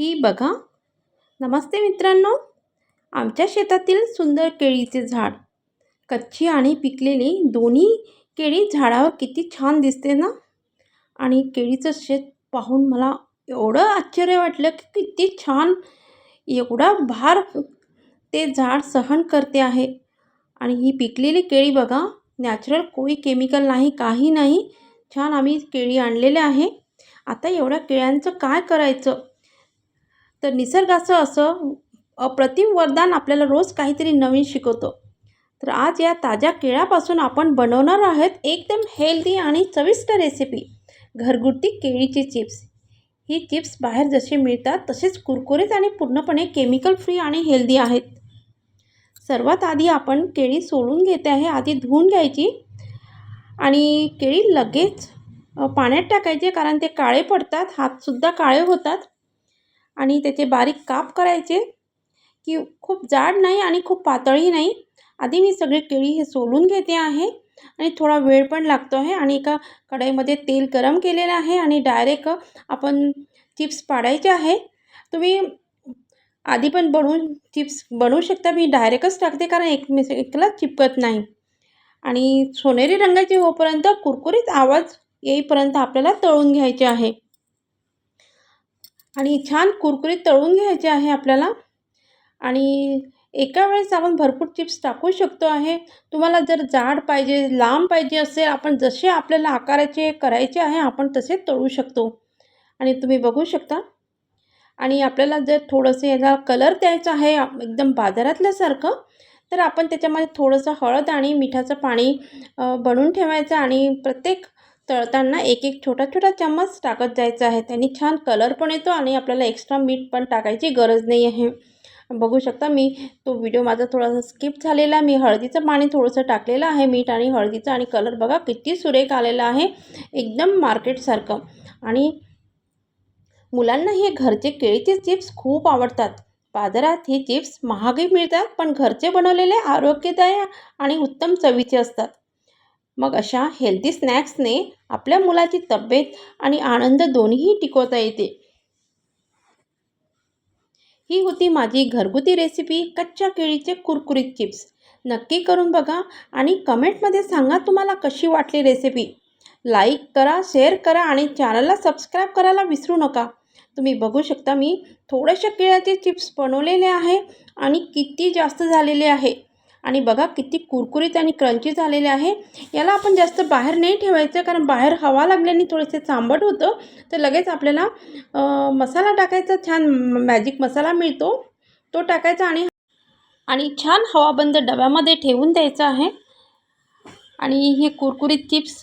ही बघा. नमस्ते मित्रांनो. आमच्या शेतातील सुंदर केळीचे झाड. कच्ची आणि पिकलेली दोन्ही केळी झाडावर किती छान दिसते ना? आणि केळीचं शेत पाहून मला एवढं आश्चर्य वाटलं की किती छान एवढा भार ते झाड सहन करते आहे. आणि ही पिकलेली केळी बघा नॅचरल कोई केमिकल नाही काही नाही. छान आम्ही केळी आणलेले आहे. आता एवढ्या केळ्यांचं काय करायचं? तर निसर्गाचं असं अप्रतिम वरदान आपल्याला रोज काहीतरी नवीन शिकवतो. तर आज या ताज्या केळ्यापासून आपण बनवणार आहोत एकदम हेल्दी आणि चविष्ट रेसिपी घरगुती केळीची चिप्स ही चिप्स बाहेर जसे मिळतात तसेच कुरकुरीत आणि पूर्णपणे केमिकल फ्री आणि हेल्दी आहेत. सर्वात आधी आपण केळी सोडून घेते आहे आधी धुवून घ्यायची. आणि केळी लगेच पाण्यात टाकायचे कारण ते काळे पडतात हातसुद्धा काळे होतात. आणि त्याचे बारीक काप करायचे की खूप जाड नाही आणि खूप पातळही नाही. आधी मी सगळे केळी हे सोलून घेते आहे आणि थोडा वेळ पण लागतो आहे आणि एका कढईमध्ये तेल गरम केलेलं आहे आणि डायरेक्ट आपण चिप्स पाडायचे आहे. तुम्ही आधी पण बनवून चिप्स बनवू शकता. मी डायरेक्टच टाकते कारण एकमेकाला चिपकत नाही. आणि सोनेरी रंगाचे होपर्यंत कुरकुरीत आवाज येईपर्यंत आपल्याला तळून घ्यायचे आहे. आणि छान कुरकुरीत तळून घ्यायचे आहे आपल्याला. आणि एका वेळेस आपण भरपूर चिप्स टाकू शकतो आहे. तुम्हाला जर जाड पाहिजे लांब पाहिजे असेल आपण जसे आपल्याला आकाराचे करायचे आहे आपण तसे तळू शकतो. आणि तुम्ही बघू शकता. आणि आपल्याला जर थोडंसं याला कलर द्यायचा आहे एकदम बाजारातल्यासारखं तर आपण त्याच्यामध्ये थोडंसं हळद आणि मिठाचं पाणी बनवून ठेवायचं आणि प्रत्येक तळताना एक एक छोटा छोटा चम्मच टाकत जायचा आहे. त्यांनी छान कलर पण येतो आणि आपल्याला एक्स्ट्रा मीठ पण टाकायची गरज नाही आहे. बघू शकता मी तो व्हिडिओ माझा थोडासा स्किप झालेला मी हळदीचं पाणी थोडंसं टाकलेलं आहे मीठ आणि हळदीचं आणि कलर बघा किती सुरेख आलेला आहे. एकदम मार्केटसारखं आणि मुलांना हे घरचे केळीचे चिप्स खूप आवडतात. बाजारात हे चिप्स महागही मिळतात पण घरचे बनवलेले आरोग्यदायक आणि उत्तम चवीचे असतात. मग अशा हेल्दी स्नॅक्सने आपल्या मुलाची तब्येत आणि आनंद दोन्हीही टिकवता येते. ही होती माझी घरगुती रेसिपी कच्च्या केळीचे कुरकुरीत चिप्स नक्की करून बघा आणि कमेंटमध्ये सांगा तुम्हाला कशी वाटली रेसिपी लाईक करा शेअर करा आणि चॅनलला सबस्क्राईब करायला विसरू नका. तुम्ही बघू शकता मी थोड्याशा केळ्याचे चिप्स बनवलेले आहे आणि किती जास्त झालेले आहे. आणि बघा किती कुरकुरीत आणि क्रंची झालेले आहे. याला आपण जास्त बाहेर नाही ठेवायचं कारण बाहेर हवा लागल्याने थोडेसे चांबट होतं. तर लगेच आपल्याला मसाला टाकायचा छान मॅजिक मसाला मिळतो. तो टाकायचा आणि आणि छान हवाबंद डब्यामध्ये ठेवून द्यायचा आहे. आणि हे कुरकुरीत चिप्स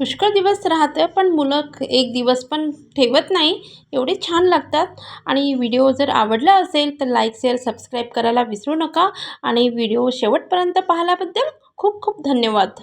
पुष्कळ दिवस राहतं पण मुलं एक दिवस पण ठेवत नाही. एवढे छान लागतात. आणि व्हिडिओ जर आवडला असेल तर लाईक शेअर सबस्क्राईब करायला विसरू नका. आणि व्हिडिओ शेवटपर्यंत पाहिल्याबद्दल खूप खूप धन्यवाद.